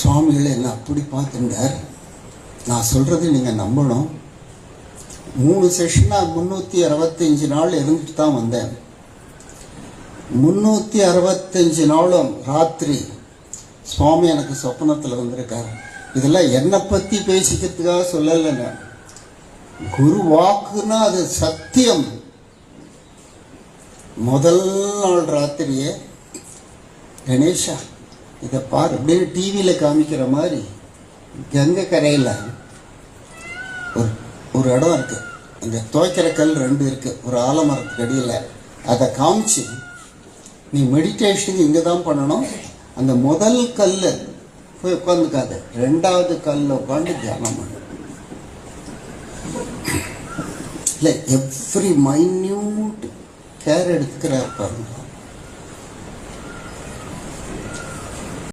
சுவாமிகளை என்ன அப்படி பார்த்துட்டார் நான் சொல்கிறது நீங்கள் நம்பணும். மூணு செஷனாக முந்நூற்றி அறுபத்தஞ்சு நாள் இருந்துட்டு தான் வந்தேன். முந்நூற்றி அறுபத்தஞ்சு நாளும் ராத்திரி சுவாமி எனக்கு சொப்பனத்தில் வந்திருக்காரு. இதெல்லாம் என்னை பற்றி பேசிக்கிறதுக்காக சொல்லலைங்க. குரு வாக்குன்னா அது சத்தியம். முதல் நாள் ராத்திரியே கணேஷா இதை பார் அப்படியே டிவியில் காமிக்கிற மாதிரி கங்கை கரையில் ஒரு ஒரு இடம் இருக்குது அந்த துவைக்கிற கல் ரெண்டு இருக்குது ஒரு ஆலமரத்துக்கு அடியில். அதை காமிச்சு நீ மெடிடேஷன் இங்கே தான் பண்ணணும். அந்த முதல் கல் போய் உட்காந்துக்காத ரெண்டாவது கல்லில் உட்காந்து தியானம் பண்ணு. இல்லை எவ்ரி மைன்யூட் கேர் எடுத்துக்கிறார் பாருங்கள்